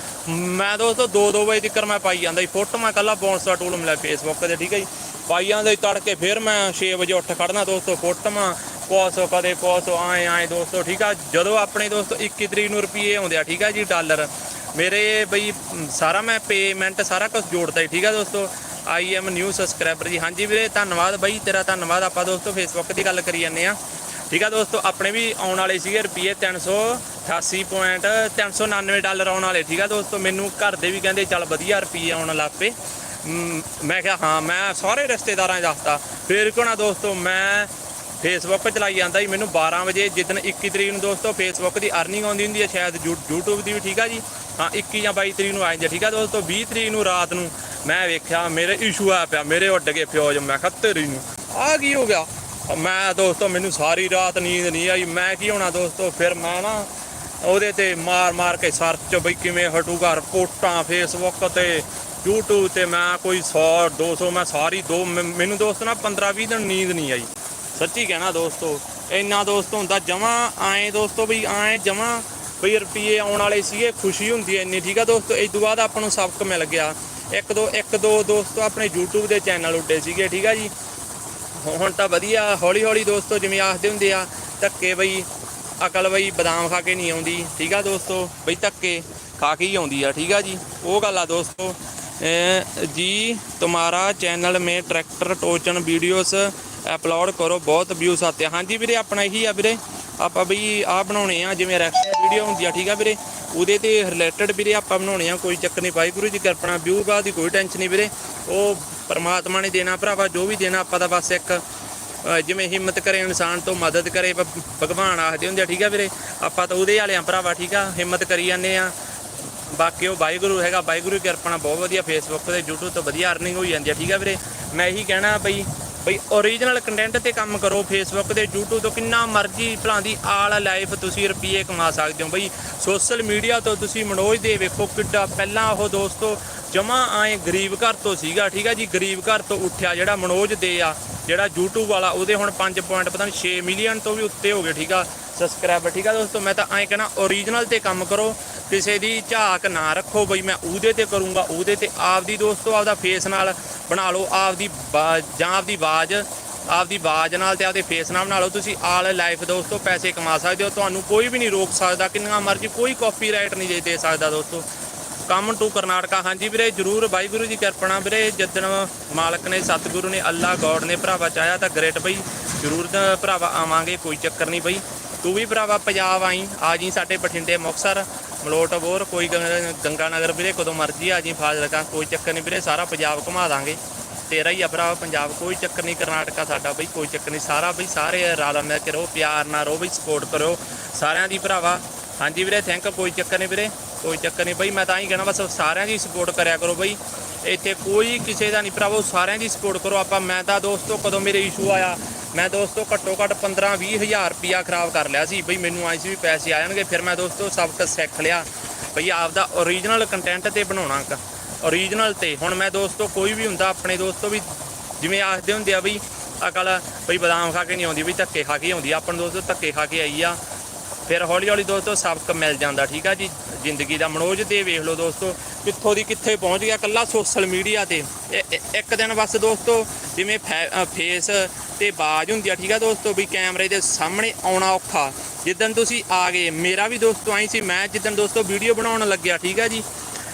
ਮੈਂ ਦੋਸਤੋ 2-2 ਵਜੇ ਤੱਕ ਮੈਂ ਪਾਈ ਜਾਂਦਾ ਸੀ ਫੋਟੋ, ਮੈਂ ਕੱਲਾ ਬੌਂਸ ਟੂਲ ਮਿਲਿਆ ਫੇਸਬੁੱਕ ਤੇ, ਠੀਕ ਹੈ ਜੀ। ਪਾਈ ਜਾਂਦਾ ਸੀ ਤੜਕੇ ਫਿਰ ਮੈਂ 6 ਵਜੇ ਉੱਠ ਖੜਨਾ ਦੋਸਤੋ ਫੋਟੋਆਂ ਪੋਸੋ ਕਦੇ ਪੋਸੋ ਆਏ ਆਏ ਦੋਸਤੋ, ਠੀਕ ਆ। ਜਦੋਂ ਆਪਣੇ ਦੋਸਤੋ 21 ਤਰੀਕ ਨੂੰ ਰੁਪਏ ਆਉਂਦੇ ਆ, ਠੀਕ ਆ ਜੀ, ਡਾਲਰ। ਮੇਰੇ ਬਈ ਸਾਰਾ ਮੈਂ ਪੇਮੈਂਟ ਸਾਰਾ ਕੁਝ ਜੋੜਦਾ ਹੀ ਠੀਕ ਆ ਦੋਸਤੋ। ਆਈ ਐਮ ਨਿਊ ਸਬਸਕ੍ਰਾਈਬਰ ਜੀ। ਹਾਂਜੀ ਵੀਰੇ, ਧੰਨਵਾਦ ਬਾਈ, ਤੇਰਾ ਧੰਨਵਾਦ। ਆਪਾਂ ਦੋਸਤੋ ਫੇਸਬੁੱਕ ਦੀ ਗੱਲ ਕਰੀ ਜਾਂਦੇ ਆ। ਠੀਕ ਆ ਦੋਸਤੋ, ਆਪਣੇ ਵੀ ਆਉਣ ਵਾਲੇ ਸੀਗੇ ਰੁਪਏ 388 ਪੁਆਇੰਟ 399 ਡਾਲਰ ਆਉਣ ਵਾਲੇ, ਠੀਕ ਆ ਦੋਸਤੋ, ਮੈਨੂੰ ਘਰ ਦੇ ਵੀ ਕਹਿੰਦੇ, ਚੱਲ ਵਧੀਆ ਰੁਪਏ ਆਉਣ ਲੱਗ ਪਏ। ਮੈਂ ਕਿਹਾ, ਹਾਂ, ਮੈਂ ਸਾਰੇ ਰਿਸ਼ਤੇਦਾਰਾਂ ਨੂੰ ਦੱਸਤਾ। ਫਿਰ ਕਿਉਂ ਨਾ ਦੋਸਤੋ, ਮੈਂ ਫੇਸਬੁੱਕ ਚਲਾਈ ਜਾਂਦਾ ਜੀ, ਮੈਨੂੰ 12 ਵਜੇ ਜਿੱਦਣ 21 ਤਰੀਕ ਨੂੰ ਦੋਸਤੋ ਫੇਸਬੁੱਕ ਦੀ ਅਰਨਿੰਗ ਆਉਂਦੀ ਹੁੰਦੀ ਹੈ ਸ਼ਾਇਦ ਯੂ- YouTube ਦੀ ਵੀ, ਠੀਕ ਆ ਜੀ। ਹਾਂ 21 ਜਾਂ 22 ਤਰੀਕ ਨੂੰ ਆ ਜਾਂਦੀ ਠੀਕ ਆ ਦੋਸਤੋ 20 ਤਰੀਕ ਨੂੰ ਰਾਤ ਨੂੰ ਮੈਂ ਵੇਖਿਆ, ਮੇਰੇ ਇਸ਼ੂ ਆ ਪਿਆ, ਮੇਰੇ ਉੱਡ ਗਏ ਫਿਊਜ਼ ਮੈਂ ਕਿਹਾ ਤੇਰੀ ਨੂੰ। ਆ ਕੀ ਹੋ ਗਿਆ? ਮੈਂ ਦੋਸਤੋ, ਮੈਨੂੰ ਸਾਰੀ ਰਾਤ ਨੀਂਦ ਨਹੀਂ ਆਈ। ਮੈਂ ਕੀ ਹੋਣਾ ਦੋਸਤੋ? ਫਿਰ ਮੈਂ ਨਾ ਉਹਦੇ ਤੇ ਮਾਰ ਮਾਰ ਕੇ ਸਰਚ ਬਈ ਕਿਵੇਂ ਹਟੂਗਾ, ਰਿਪੋਰਟਾਂ ਫੇਸਬੁੱਕ ਤੇ, YouTube ਤੇ ਮੈਂ ਕੋਈ 100 200 ਮੈਂ ਸਾਰੀ ਦੋ ਮੈਨ- ਮੈਨੂੰ ਦੋਸਤੋ ਨਾ 15 20 ਦਿਨ ਨੀਂਦ ਨਹੀਂ ਆਈ। ਸੱਚੀ ਕਹਿਣਾ ਦੋਸਤੋ, ਇੰਨਾ ਦੋਸਤ ਹੁੰਦਾ, ਜਮਾ ਆਏ ਦੋਸਤੋ ਬਈ ਆਏ ਜਮਾ ਬਈ ਰੁਪਏ ਆਉਣ ਵਾਲੇ ਸੀਗੇ, ਖੁਸ਼ੀ ਹੁੰਦੀ ਐ ਇੰਨੀ, ਠੀਕ ਆ ਦੋਸਤੋ? ਇਸ ਤੋਂ ਬਾਅਦ ਆਪਾਂ ਨੂੰ ਸਬਕ ਮਿਲ ਗਿਆ। ਇੱਕ ਦੋ ਇੱਕ ਦੋ ਦੋਸਤੋ ਆਪਣੇ YouTube ਦੇ ਚੈਨਲ ਉੱਡੇ ਸੀਗੇ, ਠੀਕ ਆ ਜੀ। ਹੁਣ ਤਾਂ ਵਧੀਆ, ਹੌਲੀ ਹੌਲੀ ਦੋਸਤੋ ਜਿਵੇਂ ਆਖਦੇ ਹੁੰਦੇ ਆ, ਧੱਕੇ ਬਈ, ਅਕਲ ਬਈ, ਬਦਾਮ ਖਾ ਕੇ ਨਹੀਂ ਆਉਂਦੀ, ਠੀਕ ਆ ਦੋਸਤੋ? ਬਈ ਧੱਕੇ ਖਾ ਕੇ ਹੀ ਆਉਂਦੀ ਆ, ਠੀਕ ਆ ਜੀ? ਉਹ ਗੱਲ ਆ ਦੋਸਤੋ ਜੀ, ਤੁਹਾਡਾ ਚੈਨਲ ਮੇ ਟਰੈਕਟਰ, ਟੋਚਨ ਵੀਡੀਓਸ ਅਪਲੋਡ ਕਰੋ, ਬਹੁਤ ਵਿਊਸ ਆਤੇ ਹਾਂਜੀ ਵੀਰੇ, ਆਪਣਾ ਇਹੀ ਆ ਵੀਰੇ, ਆਪਾਂ ਬਈ ਆ ਬਣਾਉਣੇ ਆ, ਜਿਵੇਂ ਰੈਕਸ਼ਨ ਵੀਡੀਓ ਹੁੰਦੀ ਆ, ਠੀਕ ਆ ਵੀਰੇ? ਉਹਦੇ ਤੇ ਰਿਲੇਟਡ ਵੀਰੇ ਆਪਾਂ ਬਣਾਉਣੇ ਆ ਕੋਈ ਚੱਕਰ ਨਹੀਂ, ਵਾਹਿਗੁਰੂ ਜੀ ਕਿਰਪਾ ਵਿਊ ਦੀ ਕੋਈ ਟੈਨਸ਼ਨ ਨਹੀਂ ਵੀਰੇ। ਉਹ ਪਰਮਾਤਮਾ ਨੇ ਦੇਣਾ ਭਰਾਵਾ, ਜੋ ਵੀ ਦੇਣਾ ਆਪਾਂ ਤਾਂ ਬਸ ਇੱਕ ਜਿਵੇਂ ਹਿੰਮਤ ਕਰੇ ਇਨਸਾਨ ਤੋਂ ਮਦਦ ਕਰੇ ਭਗਵਾਨ ਆਖਦੇ ਹੁੰਦੇ ਆ, ਠੀਕ ਆ ਵੀਰੇ? ਆਪਾਂ ਤਾਂ ਉਹਦੇ ਵਾਲੇ ਆ ਭਰਾਵਾ, ਠੀਕ ਆ? ਹਿੰਮਤ ਕਰੀ ਜਾਂਦੇ ਆ। ਬਾਕੀ ਉਹ ਵਾਹਿਗੁਰੂ ਹੈਗਾ, ਵਾਹਿਗੁਰੂ ਦੀ ਕਿਰਪਾ ਨਾਲ ਬਹੁਤ ਵਧੀਆ ਫੇਸਬੁੱਕ ਤੇ, YouTube ਤੋਂ ਵਧੀਆ ਅਰਨਿੰਗ ਹੋਈ ਜਾਂਦੀ ਆ, ਠੀਕ ਆ ਵੀਰੇ? ਮੈਂ ਇਹੀ ਕਹਿਣਾ ਬਈ ਬਈ ਓਰੀਜਨਲ ਕੰਟੈਂਟ ਤੇ ਕੰਮ ਕਰੋ ਫੇਸਬੁੱਕ ਤੇ, YouTube ਤੋਂ ਕਿੰਨਾ ਮਰਜ਼ੀ ਭਲਾਂ ਦੀ ਆਲ ਲਾਈਫ ਤੁਸੀਂ ਰੁਪਏ ਕਮਾ ਸਕਦੇ ਹੋ ਬਈ। ਸੋਸ਼ਲ ਮੀਡੀਆ ਤੋਂ ਤੁਸੀਂ ਮਨੋਜ ਦੇ ਵੇਖੋ ਕਿੱਡਾ ਪਹਿਲਾਂ ਉਹ ਦੋਸਤੋ ਜਮਾ ਆਏ ਗਰੀਬ ਘਰ ਤੋਂ ਸੀਗਾ, ਠੀਕ ਆ ਜੀ? ਗਰੀਬ ਘਰ ਤੋਂ ਉੱਠਿਆ ਜਿਹੜਾ ਮਨੋਜ ਦੇ ਆ, ਜਿਹੜਾ YouTube ਵਾਲਾ, ਉਹਦੇ ਹੁਣ 5 ਪੁਆਇੰਟ ਪਤਾ ਨਹੀਂ 6 ਮਿਲੀਅਨ ਤੋਂ ਵੀ ਉੱਤੇ ਹੋ ਗਏ, ਠੀਕ ਆ? ਸਬਸਕ੍ਰਾਈਬਰ ਠੀਕ ਆ ਦੋਸਤੋ? ਮੈਂ ਤਾਂ ਐਂ ਕਹਿਣਾ ਓਰੀਜਨਲ ਤੇ ਕੰਮ ਕਰੋ, ਕਿਸੇ ਦੀ ਝਾਕ ਨਾ ਰੱਖੋ ਬਈ, ਮੈਂ ਉਹਦੇ ਤੇ ਕਰੂੰਗਾ, ਉਹਦੇ ਤੇ ਆਪਦੀ ਦੋਸਤੋ, ਆਪਦਾ ਫੇਸ ਨਾਲ ਬਣਾ ਲਓ, ਆਪਦੀ ਬਾ- ਜਾਂ ਆਪਦੀ ਆਵਾਜ਼ ਆਪਦੀ ਆਵਾਜ਼ ਨਾਲ ਤੇ ਆਪਦੇ ਫੇਸ ਨਾਲ ਬਣਾ ਲਓ। ਤੁਸੀਂ ਆਲ ਲਾਈਫ ਦੋਸਤੋ, ਪੈਸੇ ਕਮਾ ਸਕਦੇ ਹੋ, ਤੁਹਾਨੂੰ ਕੋਈ ਵੀ ਨਹੀਂ ਰੋਕ ਸਕਦਾ, ਕਿੰਨਾ ਮਰਜ਼ੀ ਕੋਈ ਕਾਪੀਰਾਈਟ ਨਹੀਂ ਦੇ- ਦੇ ਸਕਦਾ ਦੋਸਤੋ। ਕਮ ਟੂ ਕਰਨਾਟਕਾ, ਹਾਂਜੀ ਵੀਰੇ, ਜਰੂਰ, ਵਾਹਿਗੁਰੂ ਜੀ ਕਿਰਪਣਾ ਵੀਰੇ ਜਿੱਦਣ ਮਾਲਕ ਨੇ, ਸਤਿਗੁਰੂ ਨੇ, ਅੱਲਾ ਗੋਡ ਨੇ, ਭਰਾਵਾ ਚਾਹਿਆ ਤਾਂ ਗ੍ਰੇਟ ਬਈ, ਜਰੂਰ ਭਰਾਵਾ ਆਵਾਂਗੇ, ਕੋਈ ਚੱਕਰ ਨਹੀਂ ਬਈ। ਤੂੰ ਵੀ ਭਰਾਵਾ ਪੰਜਾਬ ਆਈ, ਆ ਜੀ ਸਾਡੇ ਬਠਿੰਡੇ ਮੁਕਸਰ ਮਲੋਟ ਬੋਰ, ਕੋਈ ਗੰ- ਗੰਗਾ ਨਗਰ ਵੀਰੇ, ਕਦੋਂ ਮਰਜ਼ੀ ਆ ਜੀ ਫਾਜ਼ਿਲਕਾ, ਕੋਈ ਚੱਕਰ ਨਹੀਂ ਵੀਰੇ, ਸਾਰਾ ਪੰਜਾਬ ਘੁਮਾ ਦਾਂਗੇ। ਤੇਰਾ ਹੀ ਆ ਭਰਾਵਾ ਪੰਜਾਬ, ਕੋਈ ਚੱਕਰ ਨਹੀਂ ਕਰਨਾਟਕਾ ਸਾਡਾ ਬਈ, ਕੋਈ ਚੱਕਰ ਨਹੀਂ, ਸਾਰਾ ਬਈ, ਸਾਰੇ ਰਲ ਮਿਲ ਕੇ ਰਹੋ, ਪਿਆਰ ਨਾਲ ਰਹੋ ਬਈ ਸਪੋਰਟ ਕਰੋ ਸਾਰਿਆਂ ਦੀ ਭਰਾਵਾ। ਹਾਂਜੀ ਵੀਰੇ ਥੈਂਕ ਕੋਈ ਚੱਕਰ ਨਹੀਂ ਵੀਰੇ, ਕੋਈ ਚੱਕਰ ਨਹੀਂ ਬਈ, ਮੈਂ ਤਾਂ ਹੀ ਕਹਿਣਾ ਬਸ, ਸਾਰਿਆਂ ਦੀ ਸਪੋਰਟ ਕਰਿਆ ਕਰੋ ਬਈ। ਇੱਥੇ ਕੋਈ ਕਿਸੇ ਦਾ ਨਹੀਂ ਭਰਾਵੋ ਸਾਰਿਆਂ ਦੀ ਸਪੋਰਟ ਕਰੋ, ਆਪਾਂ, ਮੈਂ ਤਾਂ ਦੋਸਤੋ, ਕਦੋਂ ਮੇਰੇ ਇਸ਼ੂ ਆਇਆ ਮੈਂ ਦੋਸਤੋ ਘੱਟੋ ਘੱਟ 15 20 ਹਜ਼ਾਰ ਰੁਪਿਆ ਖਰਾਬ ਕਰ ਲਿਆ ਸੀ। ਬਈ ਮੈਨੂੰ ਆਈ ਸੀ ਵੀ ਪੈਸੇ ਆ ਜਾਣਗੇ, ਫਿਰ ਮੈਂ ਦੋਸਤੋ ਸਬਕ ਸਿੱਖ ਲਿਆ। ਬਈ ਆਪਦਾ ਓਰੀਜਨਲ ਕੰਟੈਂਟ ਤੇ ਬਣਾਉਣਾ ਓਰੀਜਨਲ ਤੇ। ਹੁਣ ਮੈਂ ਦੋਸਤੋ ਕੋਈ ਵੀ ਹੁੰਦਾ, ਆਪਣੇ ਦੋਸਤੋ ਵੀ ਜਿਵੇਂ ਆਖਦੇ ਹੁੰਦੇ ਆ ਬਈ, ਅਕਲ ਬਈ ਬਦਾਮ ਖਾ ਕੇ ਨਹੀਂ ਆਉਂਦੀ, ਬਈ ਧੱਕੇ ਖਾ ਕੇ ਆਉਂਦੀ ਆ। ਆਪਾਂ ਨੂੰ ਦੋਸਤੋ ਧੱਕੇ ਖਾ ਕੇ ਆਈ ਆ। ਫਿਰ ਹੌਲੀ ਹੌਲੀ ਦੋਸਤੋ ਸਬਕ ਮਿਲ ਜਾਂਦਾ, ਠੀਕ ਆ ਜੀ? ਜ਼ਿੰਦਗੀ ਦਾ ਮਨੋਜ 'ਤੇ ਵੇਖ ਲਓ ਦੋਸਤੋ, ਕਿੱਥੋਂ ਦੀ ਕਿੱਥੇ ਪਹੁੰਚ ਗਿਆ ਕੱਲਾ ਸੋਸ਼ਲ ਮੀਡੀਆ ਤੇ। ਇਹ- ਇੱਕ ਦਿਨ ਬਸ ਦੋਸਤੋ, ਜਿਵੇਂ ਫੈ- ਫੇਸ ਤੇ ਬਾਜ ਹੁੰਦੀ ਆ, ਠੀਕ ਆ ਦੋਸਤੋ, ਵੀ ਕੈਮਰੇ ਦੇ ਸਾਹਮਣੇ ਆਉਣਾ ਔਖਾ। ਜਿੱਦਣ ਤੁਸੀਂ ਆ ਗਏ, ਮੇਰਾ ਵੀ ਦੋਸਤੋ ਆਈ ਸੀ, ਮੈਂ ਜਿੱਦਣ ਦੋਸਤੋ ਵੀਡੀਓ ਬਣਾਉਣ ਲੱਗਿਆ, ਠੀਕ ਆ ਜੀ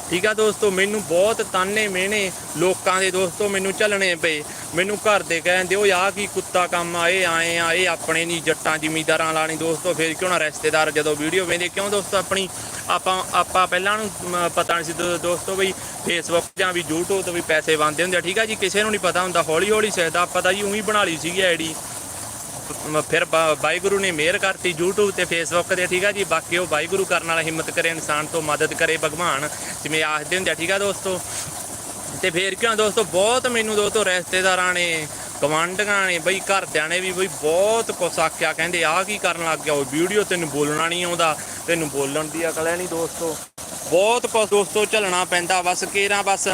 ਠੀਕ ਆ ਦੋਸਤੋ, ਮੈਨੂੰ ਬਹੁਤ ਤਾਨੇ ਮਿਹਣੇ ਲੋਕਾਂ ਦੇ ਦੋਸਤੋ ਮੈਨੂੰ ਚੱਲਣੇ ਪਏ। ਮੈਨੂੰ ਘਰ ਦੇ ਕਹਿੰਦੇ ਉਹ ਆਹ ਕੀ ਕੁੱਤਾ ਕੰਮ ਆ, ਇਹ ਆਏ ਆ, ਇਹ ਆਪਣੇ ਨਹੀਂ, ਜੱਟਾਂ, ਜ਼ਿਮੀਦਾਰਾਂ ਲਾਣੀ ਦੋਸਤੋ, ਫਿਰ ਕਿਉਂ ਨਾ ਰਿਸ਼ਤੇਦਾਰ ਜਦੋਂ ਵੀਡੀਓ ਵੇਂਦੇ ਕਿਉਂ ਦੋਸਤੋ ਆਪਣੀ, ਆਪਾਂ ਆਪਾਂ ਪਹਿਲਾਂ ਨੂੰ ਪਤਾ ਨਹੀਂ ਸੀ ਦੋ- ਦੋਸਤੋ ਵੀ ਫੇਸਬੁੱਕ ਜਾਂ ਵੀ YouTube ਤੋਂ ਵੀ ਪੈਸੇ ਬਣਦੇ ਹੁੰਦੇ ਆ, ਠੀਕ ਆ ਜੀ, ਕਿਸੇ ਨੂੰ ਨਹੀਂ ਪਤਾ ਹੁੰਦਾ ਹੌਲੀ ਹੌਲੀ ਸਿੱਖਦਾ ਆਪਾਂ ਤਾਂ ਜੀ ਉਹੀ ਬਣਾ ਲਈ ਸੀਗੀ ਆਈਡੀ। ਮ- ਫਿਰ ਬਾ- ਵਾਹਿਗੁਰੂ ਨੇ ਮਿਹਰ ਕਰਤੀ YouTube ਤੇ Facebook ਤੇ, ਠੀਕ ਆ ਜੀ? ਬਾਕੀ ਉਹ ਵਾਹਿਗੁਰੂ ਕਰਨ ਵਾਲਾ ਹਿੰਮਤ ਕਰੇ, ਇਨਸਾਨ ਤੋਂ ਮਦਦ ਕਰੇ ਭਗਵਾਨ, ਜਿਵੇਂ ਆਖਦੇ ਹੁੰਦੇ ਆ, ਠੀਕ ਆ ਦੋਸਤੋ? ਤੇ ਫੇਰ ਕਿਉਂ ਦੋਸਤੋ? ਬਹੁਤ ਮੈਨੂੰ ਦੋਸਤੋ ਰਿਸ਼ਤੇਦਾਰਾਂ ਨੇ ਗਵਾਂਢੀਆਂ ਨੇ, ਬਈ ਘਰਦਿਆਂ ਨੇ ਵੀ ਬਈ ਬਹੁਤ ਕੁਛ ਆਖਿਆ, ਕਹਿੰਦੇ ਆਹ ਕੀ ਕਰਨ ਲੱਗ ਗਿਆ? ਉਹ ਵੀਡੀਓ ਤੈਨੂੰ ਬੋਲਣਾ ਨਹੀਂ ਆਉਂਦਾ, ਤੈਨੂੰ ਬੋਲਣ ਦੀ ਅਕਲ ਹੈ ਨਹੀਂ ਦੋਸਤੋ। ਬਹੁਤ ਕੁਛ ਦੋਸਤੋ ਝੱਲਣਾ ਪੈਂਦਾ, ਬਸ ਕੇਰਾਂ ਬਸ।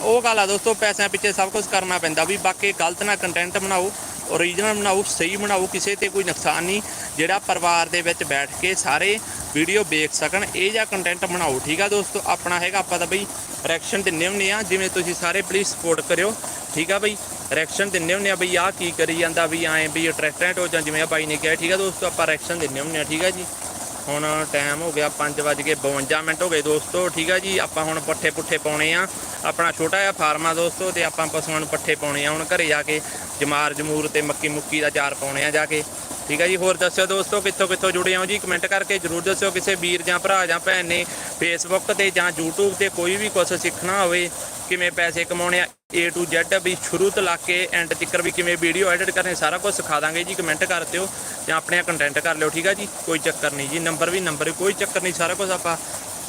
ਉਹ ਗੱਲ ਆ ਦੋਸਤੋ, ਪੈਸਿਆਂ ਪਿੱਛੇ ਸਭ ਕੁਝ ਕਰਨਾ ਪੈਂਦਾ ਵੀ ਬਾਕੀ ਗਲਤ ਨਾ ਕੰਟੈਂਟ ਬਣਾਓ। ਓਰੀਜਨਲ ਬਣਾਓ, ਸਹੀ ਬਣਾਓ, ਕਿਸੇ ਤੇ ਕੋਈ ਨੁਕਸਾਨ ਨਹੀਂ। ਜਿਹੜਾ ਪਰਿਵਾਰ ਦੇ ਵਿੱਚ ਬੈਠ ਕੇ ਸਾਰੇ ਵੀਡੀਓ ਵੇਖ ਸਕਣ, ਇਹ ਜਿਹਾ ਕੰਟੈਂਟ ਬਣਾਓ, ਠੀਕ ਆ ਦੋਸਤੋ? ਆਪਣਾ ਹੈਗਾ, ਆਪਾਂ ਤਾਂ ਬਈ ਰਿਐਕਸ਼ਨ ਦਿੰਨੇ ਹੁੰਨੇ ਆ, ਜਿਵੇਂ ਤੁਸੀਂ ਸਾਰੇ ਪਲੀਜ਼ ਸਪੋਰਟ ਕਰਿਓ, ਠੀਕ ਆ ਬਈ? ਰਿਐਕਸ਼ਨ ਦਿੰਨੇ ਹੁੰਨੇ ਆ ਬਈ, ਆਹ ਕੀ ਕਰੀ ਜਾਂਦਾ ਵੀ ਐਂ ਵੀ ਅਟਰੈਕਟੈਂਟ ਹੋ ਜਾਂ, ਜਿਵੇਂ ਆ ਬਾਈ ਨੇ ਕਿਹਾ, ਠੀਕ ਆ ਦੋਸਤੋ? ਆਪਾਂ ਰਿਐਕਸ਼ਨ ਦਿੰਨੇ ਹੁੰਨੇ ਆ, ਠੀਕ ਆ ਜੀ? ਹੁਣ ਟਾਈਮ ਹੋ ਗਿਆ 5:52 ਮਿੰਟ ਹੋ ਗਏ ਦੋਸਤੋ, ਠੀਕ ਆ ਜੀ? ਆਪਾਂ ਹੁਣ ਪੱਠੇ ਪੁੱਠੇ ਪਾਉਣੇ ਆ। ਆਪਣਾ ਛੋਟਾ ਜਿਹਾ ਫਾਰਮ ਆ ਦੋਸਤੋ ਤੇ ਆਪਾਂ ਪਸ਼ੂਆਂ ਨੂੰ ਪੱਠੇ ਪਾਉਣੇ ਆ। ਹੁਣ ਘਰੇ ਜਾ ਕੇ ਜਮਾਰ ਜਮੂਰ ਤੇ ਮੱਕੀ ਮੁੱਕੀ ਦਾ ਚਾਰ ਪਾਉਣੇ ਆ ਜਾ ਕੇ। ਠੀਕ ਹੈ ਜੀ, ਹੋਰ ਦੱਸਿਓ ਦੋਸਤੋ, ਕਿੱਥੋਂ ਕਿੱਥੋਂ ਜੁੜੇ ਹੋ ਜੀ? ਕਮੈਂਟ ਕਰਕੇ ਜਰੂਰ ਦੱਸਿਓ ਕਿਸੇ ਵੀਰ ਜਾਂ ਭਰਾ ਜਾਂ ਭੈਣ ਨੇ ਫੇਸਬੁੱਕ ਤੇ ਜਾਂ YouTube ਤੇ ਕੋਈ ਵੀ ਕੁਝ ਸਿੱਖਣਾ ਹੋਵੇ, ਕਿਵੇਂ ਪੈਸੇ ਕਮਾਉਣੇ ਆ, A to Z ਵੀ ਸ਼ੁਰੂ ਤੋਂ ਲਾ ਕੇ ਐਂਡ ਤੱਕ ਵੀ ਕਿਵੇਂ ਵੀਡੀਓ ਐਡਿਟ ਕਰਨੇ, ਸਾਰਾ ਕੁਝ ਸਿਖਾ ਦਾਂਗੇ ਜੀ ਕਮੈਂਟ ਕਰ ਦਿਓ ਜਾਂ ਆਪਣੇ ਕੰਟੈਂਟ ਕਰ ਲਿਓ, ਠੀਕ ਆ ਜੀ? ਕੋਈ ਚੱਕਰ ਨਹੀਂ ਜੀ ਨੰਬਰ ਵੀ ਨੰਬਰ ਕੋਈ ਚੱਕਰ ਨਹੀਂ, ਸਾਰਾ ਕੁਝ ਆਪਾਂ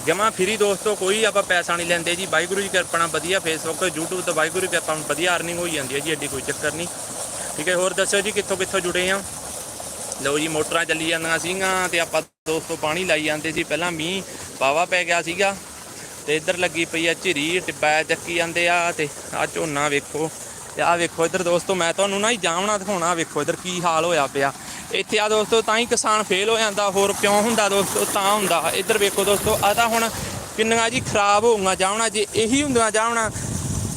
ਜਮਾ ਫਰੀ ਦੋਸਤੋ, ਕੋਈ ਆਪਾਂ ਪੈਸਾ ਨਹੀਂ ਲੈਂਦੇ ਜੀ, ਵਾਹਿਗੁਰੂ ਜੀ ਕਿਰਪਾ ਨਾਲ ਵਧੀਆ ਫੇਸਬੁੱਕ YouTube ਤੇ ਵਾਹਿਗੁਰੂ ਕਿਰਪਾ ਨਾਲ ਵਧੀਆ ਅਰਨਿੰਗ ਹੋਈ ਜਾਂਦੀ ਹੈ ਜੀ, ਐਡੀ ਕੋਈ ਚੱਕਰ ਨਹੀਂ। ਠੀਕ ਹੈ, ਹੋਰ ਦੱਸਿਓ ਜੀ, ਕਿੱਥੋਂ ਕਿੱਥੋਂ ਜੁੜੇ ਆ? ਲਓ ਜੀ, ਮੋਟਰਾਂ ਚੱਲੀ ਜਾਂਦੀਆਂ ਸੀਗੀਆਂ ਤੇ ਆਪਾਂ ਦੋਸਤੋ ਪਾਣੀ ਲਾਈ ਜਾਂਦੇ ਸੀ। ਪਹਿਲਾਂ ਮੀਂਹ ਪਾਵਾ ਪੈ ਗਿਆ ਸੀਗਾ ਤੇ ਇੱਧਰ ਲੱਗੀ ਪਈ ਆ ਝਿਰੀ ਟਿੱਬਾ ਚੱਕੀ ਜਾਂਦੇ ਆ ਤੇ ਆ ਝੋਨਾ ਵੇਖੋ। ਤੇ ਆ ਵੇਖੋ ਇੱਧਰ ਦੋਸਤੋ, ਮੈਂ ਤੁਹਾਨੂੰ ਨਾ ਹੀ ਜਾਮਣਾ ਦਿਖਾਉਣਾ, ਵੇਖੋ ਇੱਧਰ ਕੀ ਹਾਲ ਹੋਇਆ ਪਿਆ। ਇੱਥੇ ਆ ਦੋਸਤੋ, ਤਾਂ ਹੀ ਕਿਸਾਨ ਫੇਲ ਹੋ ਜਾਂਦਾ, ਹੋਰ ਕਿਉਂ ਹੁੰਦਾ ਦੋਸਤੋ, ਤਾਂ ਹੁੰਦਾ। ਇੱਧਰ ਵੇਖੋ ਦੋਸਤੋ ਆ ਤਾਂ ਹੁਣ ਕਿੰਨੀਆਂ ਜੀ ਖਰਾਬ ਹੋਊਗਾ ਜਾਮਣਾ, ਜੇ ਇਹੀ ਹੁੰਦਾ ਜਾਮਣਾ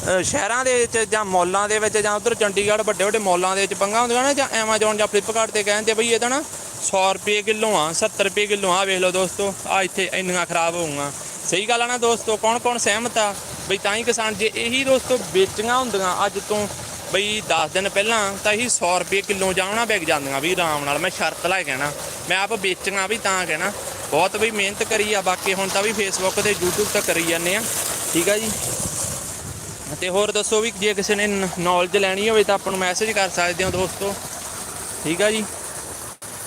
ਸ਼ਹਿਰਾਂ ਦੇ ਵਿੱਚ ਜਾਂ ਮੌਲਾਂ ਦੇ ਵਿੱਚ ਜਾਂ ਉਧਰ ਚੰਡੀਗੜ੍ਹ ਵੱਡੇ ਵੱਡੇ ਮੌਲਾਂ ਦੇ ਵਿੱਚ ਪੰਗਾ ਹੁੰਦੀਆਂ ਨਾ ਜਾਂ ਐਮਾਜ਼ੋਨ ਜਾਂ ਫਲਿੱਪਕਾਰਟ ਤੇ ਕਹਿੰਦੇ ਬਈ ਇਹਦਾ ਨਾ 100 ਰੁਪਏ ਕਿਲੋ ਆ 70 ਰੁਪਏ ਕਿਲੋ ਆ, ਵੇਖ ਲਓ ਦੋਸਤੋ, ਆ ਇੱਥੇ ਇੰਨੀਆਂ ਖਰਾਬ ਹੋਊਗਾ ਸਹੀ ਗੱਲ ਆ ਨਾ ਦੋਸਤੋ ਕੌਣ ਕੌਣ ਸਹਿਮਤ ਆ? ਬਈ ਤਾਂ ਹੀ ਕਿਸਾਨ ਜੇ ਇਹੀ ਦੋਸਤੋ ਵੇਚੀਆਂ ਹੁੰਦੀਆਂ ਅੱਜ ਤੋਂ ਬਈ 10 ਦਿਨ ਪਹਿਲਾਂ, ਤਾਂ ਇਹੀ 100 ਰੁਪਏ ਕਿਲੋ ਜਾਵਣਾ ਵਿਕ ਜਾਂਦੀਆਂ ਵੀ ਆਰਾਮ ਨਾਲ, ਮੈਂ ਸ਼ਰਤ ਲਾ ਕਹਿਣਾ ਮੈਂ ਆਪ ਵੇਚੀਆਂ ਵੀ ਤਾਂ ਕਹਿਣਾ ਬਹੁਤ ਵੀ ਮਿਹਨਤ ਕਰੀ ਆ, ਬਾਕੀ ਹੁਣ ਤਾਂ ਵੀ ਫੇਸਬੁੱਕ ਤੇ YouTube ਤੇ ਕਰੀ ਜਾਂਦੇ ਆ। ਠੀਕ ਆ ਜੀ? ਤੇ ਹੋਰ ਦੱਸੋ ਵੀ ਜੇ ਕਿਸੇ ਨੇ ਨੌਲੇਜ ਲੈਣੀ ਹੋਵੇ ਤਾਂ ਆਪਾਂ ਨੂੰ ਮੈਸੇਜ ਕਰ ਸਕਦੇ ਹੋ ਦੋਸਤੋ। ਠੀਕ ਆ ਜੀ?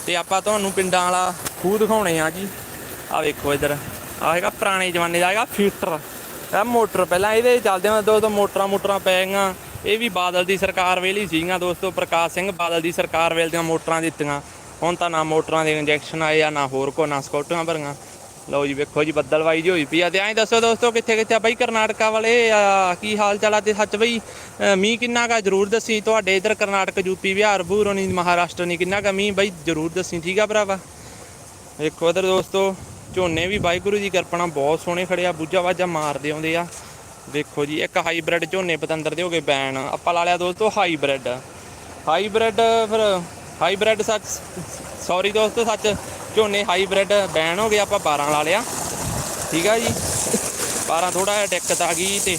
ਤੇ ਆਪਾਂ ਤੁਹਾਨੂੰ ਪਿੰਡਾਂ ਵਾਲਾ ਖੂਹ ਦਿਖਾਉਣੇ ਆ ਜੀ। ਆ ਵੇਖੋ ਇੱਧਰ। ਆ ਹੈਗਾ ਪੁਰਾਣੇ ਜ਼ਮਾਨੇ ਦਾ ਹੈਗਾ ਫੀਟਰ ਇਹ ਮੋਟਰ ਪਹਿਲਾਂ ਇਹਦੇ ਚੱਲਦੇ ਹੁੰਦੇ ਦੋ ਮੋਟਰਾਂ ਮੋਟਰਾਂ ਪੈ ਗਈਆਂ। ਇਹ ਵੀ ਬਾਦਲ ਦੀ ਸਰਕਾਰ ਵੇਲੇ ਸੀਗੀਆਂ ਦੋਸਤੋ, ਪ੍ਰਕਾਸ਼ ਸਿੰਘ ਬਾਦਲ ਦੀ ਸਰਕਾਰ ਵੇਲੇ ਦੀਆਂ ਮੋਟਰਾਂ ਦਿੱਤੀਆਂ। ਹੁਣ ਤਾਂ ਨਾ ਮੋਟਰਾਂ ਦੇ ਇੰਜੈਕਸ਼ਨ ਆਏ ਆ, ਨਾ ਹੋਰ ਕੋ, ਨਾ ਸਕੋਟੀਆਂ ਭਰੀਆਂ। ਲਓ ਜੀ, ਵੇਖੋ ਜੀ, ਬੱਦਲਵਾਈ ਜੀ ਹੋਈ ਪਈ ਆ ਤੇ ਐਂ ਦੱਸੋ ਦੋਸਤੋ, ਕਿੱਥੇ ਕਿੱਥੇ ਆ ਬਈ ਕਰਨਾਟਕਾ ਵਾਲੇ ਕੀ ਹਾਲ ਚਾਲ ਆ ਤੇ ਸੱਚ ਬਈ ਮੀਂਹ ਕਿੰਨਾ ਕਾ ਜਰੂਰ ਦੱਸੀ ਤੁਹਾਡੇ ਇਧਰ ਕਰਨਾਟਕ ਯੂਪੀ ਬਿਹਾਰ, ਬੂਰੋਂ ਮਹਾਰਾਸ਼ਟਰ ਨਹੀਂ ਕਿੰਨਾ ਕਾ ਮੀਂਹ? ਬਈ ਜਰੂਰ ਦੱਸੀ, ਠੀਕ ਆ ਭਰਾਵਾ? ਵੇਖੋ ਇਧਰ ਦੋਸਤੋ, ਝੋਨੇ ਵੀ ਵਾਹਿਗੁਰੂ ਜੀ ਕਿਰਪਾ ਬਹੁਤ ਸੋਹਣੇ ਖੜੇ ਆ, ਬੂਝਾ ਵਾਜਾ ਮਾਰਦੇ ਆਉਂਦੇ ਆ। ਵੇਖੋ ਜੀ, ਇੱਕ ਹਾਈਬ੍ਰਿਡ ਝੋਨੇ ਪਤੰਦਰ ਦੇ ਹੋ ਗਏ ਬੈਨ ਆਪਾਂ ਲਾ ਲਿਆ ਦੋਸਤੋ, ਹਾਈਬ੍ਰਿਡ। ਹਾਈਬ੍ਰਿਡ, ਫਿਰ, ਹਾਈਬ੍ਰਿਡ ਸੱਚ ਸੌਰੀ ਦੋਸਤੋ, ਸੱਚ। ਝੋਨੇ ਹਾਈਬ੍ਰਿਡ ਬੈਨ ਹੋ ਗਏ, ਆਪਾਂ 12 ਲਾ ਲਿਆ। ਠੀਕ ਆ ਜੀ? 12 ਥੋੜਾ ਜਿਹਾ ਦਿੱਕਤ ਆ ਗਈ ਤੇ।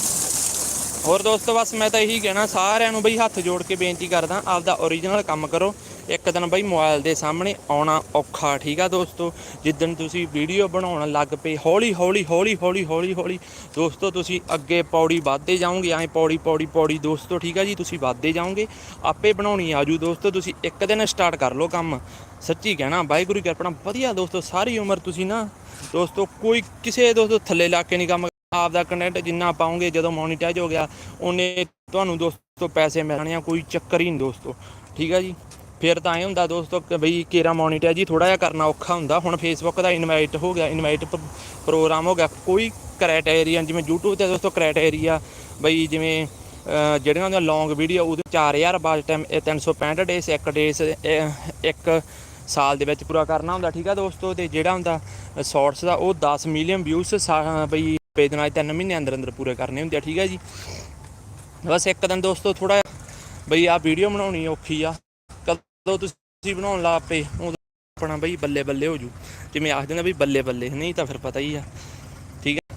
ਹੋਰ ਦੋਸਤੋ, ਬਸ ਮੈਂ ਤਾਂ ਇਹੀ ਕਹਿਣਾ, ਸਾਰਿਆਂ ਨੂੰ ਬਈ ਹੱਥ ਜੋੜ ਕੇ ਬੇਨਤੀ ਕਰਦਾ, ਆਪਦਾ ਓਰੀਜਨਲ ਕੰਮ ਕਰੋ। ਇੱਕ ਦਿਨ ਬਈ ਮੋਬਾਈਲ ਦੇ ਸਾਹਮਣੇ ਆਉਣਾ ਔਖਾ, ਠੀਕ ਆ ਦੋਸਤੋ? ਜਿੱਦਣ ਤੁਸੀਂ ਵੀਡੀਓ ਬਣਾਉਣ ਲੱਗ ਪਏ, ਹੌਲੀ ਹੌਲੀ ਹੌਲੀ ਹੌਲੀ ਹੌਲੀ ਹੌਲੀ, ਦੋਸਤੋ, ਤੁਸੀਂ ਅੱਗੇ ਪੌੜੀ ਵੱਧਦੇ ਜਾਓਗੇ, ਐਂ ਪੌੜੀ ਪੌੜੀ ਪੌੜੀ, ਦੋਸਤੋ, ਠੀਕ ਆ ਜੀ? ਤੁਸੀਂ ਵੱਧਦੇ ਜਾਓਗੇ। ਆਪੇ ਬਣਾਉਣੀ ਆਜੂ ਦੋਸਤੋ, ਤੁਸੀਂ ਇੱਕ ਦਿਨ ਸਟਾਰਟ ਕਰ ਲਓ ਕੰਮ। ਸੱਚੀ ਕਹਿਣਾ, ਵਾਹਿਗੁਰੂ ਦੀ ਕਿਰਪਾ ਨਾਲ ਵਧੀਆ ਦੋਸਤੋ, ਸਾਰੀ ਉਮਰ ਤੁਸੀਂ ਨਾ ਦੋਸਤੋ, ਕੋਈ ਕਿਸੇ ਦੋਸਤੋ ਥੱਲੇ ਲਾ ਕੇ ਨਹੀਂ ਕੰਮ ਆਪ ਦਾ ਕੰਟੈਂਟ ਜਿੰਨਾ ਪਾਉਂਗੇ ਜਦੋਂ ਮੋਨੀਟਾਈਜ਼ ਹੋ ਗਿਆ ਉਹਨੇ ਤੁਹਾਨੂੰ ਦੋਸਤੋ ਪੈਸੇ ਮਿਲਣੇ ਆ, ਕੋਈ ਚੱਕਰ ਹੀ ਨਹੀਂ ਦੋਸਤੋ। ਠੀਕ ਆ ਜੀ? ਫਿਰ ਤਾਂ ਐ ਹੁੰਦਾ ਦੋਸਤੋ ਕਿ ਬਈ ਕੇਰਾ ਮੋਨੀਟਾਈਜ਼ ਜੀ ਥੋੜਾ ਜਿਹਾ ਕਰਨਾ ਔਖਾ ਹੁੰਦਾ। ਹੁਣ ਫੇਸਬੁੱਕ ਦਾ ਇਨਵਾਈਟ ਹੋ ਗਿਆ ਇਨਵਾਈਟ ਪ੍ਰੋਗਰਾਮ ਹੋ ਗਿਆ। ਕੋਈ ਕ੍ਰਾਈਟੇਰੀਆ ਜਿਵੇਂ YouTube ਤੇ ਦੋਸਤੋ ਕ੍ਰਾਈਟੇਰੀਆ ਬਈ ਜਿਵੇਂ ਜਿਹੜੀਆਂ ਉਹਦੀਆਂ ਲੌਂਗ ਵੀਡੀਓ ਉਹਦੇ 4000 ਬਾਅਦ ਟਾਈਮ 365 ਡੇਸ ਇੱਕ ਡੇਸ ਇੱਕ ਸਾਲ ਦੇ ਵਿੱਚ ਪੂਰਾ ਕਰਨਾ ਹੁੰਦਾ, ਠੀਕ ਆ ਦੋਸਤੋ? ਤੇ ਜਿਹੜਾ ਹੁੰਦਾ ਸ਼ਾਰਟਸ ਦਾ, ਉਹ 10 ਮਿਲੀਅਨ ਵਿਊਸ ਬਈ ਪੇਜ ਨਾਲ 3 ਮਹੀਨੇ ਅੰਦਰ ਅੰਦਰ ਪੂਰੇ ਕਰਨੇ ਹੁੰਦੇ ਆ, ਠੀਕ ਆ ਜੀ? ਬਸ ਇੱਕ ਦਿਨ ਦੋਸਤੋ ਥੋੜਾ ਬਈ ਆ ਵੀਡੀਓ ਬਣਾਉਣੀ ਔਖੀ ਆ। ਕਦੋਂ ਤੁਸੀਂ ਬਣਾਉਣ ਲੱਗ ਪਏ, ਉਦੋਂ ਆਪਣਾ ਬਈ ਬੱਲੇ ਬੱਲੇ ਹੋ ਜੂ। ਜਿਵੇਂ ਆਖਦੇ ਨੇ ਬਈ ਬੱਲੇ ਬੱਲੇ, ਨਹੀਂ ਤਾਂ ਫਿਰ ਪਤਾ ਹੀ ਆ, ਠੀਕ ਆ?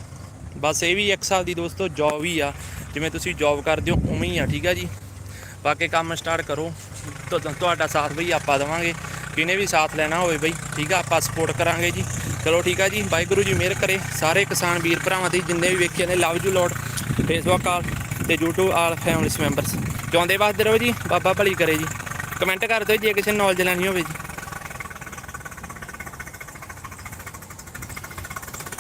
ਬਸ ਇਹ ਵੀ ਇੱਕ ਸਾਲ ਦੀ ਦੋਸਤੋ ਜੌਬ ਹੀ ਆ, ਜਿਵੇਂ ਤੁਸੀਂ ਜੌਬ ਕਰਦੇ ਹੋ, ਉਵੇਂ ਹੀ ਆ, ਠੀਕ ਆ ਜੀ? ਬਾਕੀ ਕੰਮ ਸਟਾਰਟ ਕਰੋ ਤੁਹਾਡਾ ਸਾਥ ਬਈ ਆਪਾਂ ਦੇਵਾਂਗੇ। ਜਿਹਨੇ ਵੀ ਸਾਥ ਲੈਣਾ ਹੋਵੇ ਬਈ। ਠੀਕ ਆ, ਆਪਾਂ ਸਪੋਰਟ ਕਰਾਂਗੇ ਜੀ। ਚਲੋ ਠੀਕ ਆ ਜੀ, ਵਾਹਿਗੁਰੂ ਜੀ ਮਿਹਰ ਕਰੇ। ਸਾਰੇ ਕਿਸਾਨ ਵੀਰ ਭਰਾਵਾਂ ਦੀ ਜਿੰਨੇ ਵੀ ਵੇਖੇ ਨੇ ਲਵ ਯੂ ਲੋਡ ਫੇਸਬੁੱਕ ਆਲ ਤੇ YouTube ਆਲ ਫੈਮਿਲੀ ਮੈਂਬਰਸ ਚਾਹੁੰਦੇ ਵਾਸਤੇ ਰਹੋ ਜੀ, ਬਾਬਾ ਭਲੀ ਕਰੇ ਜੀ। ਕਮੈਂਟ ਕਰ ਦਿਓ ਜੇ ਕਿਸੇ ਨੌਲੇਜ ਲੈਣੀ ਹੋਵੇ ਜੀ।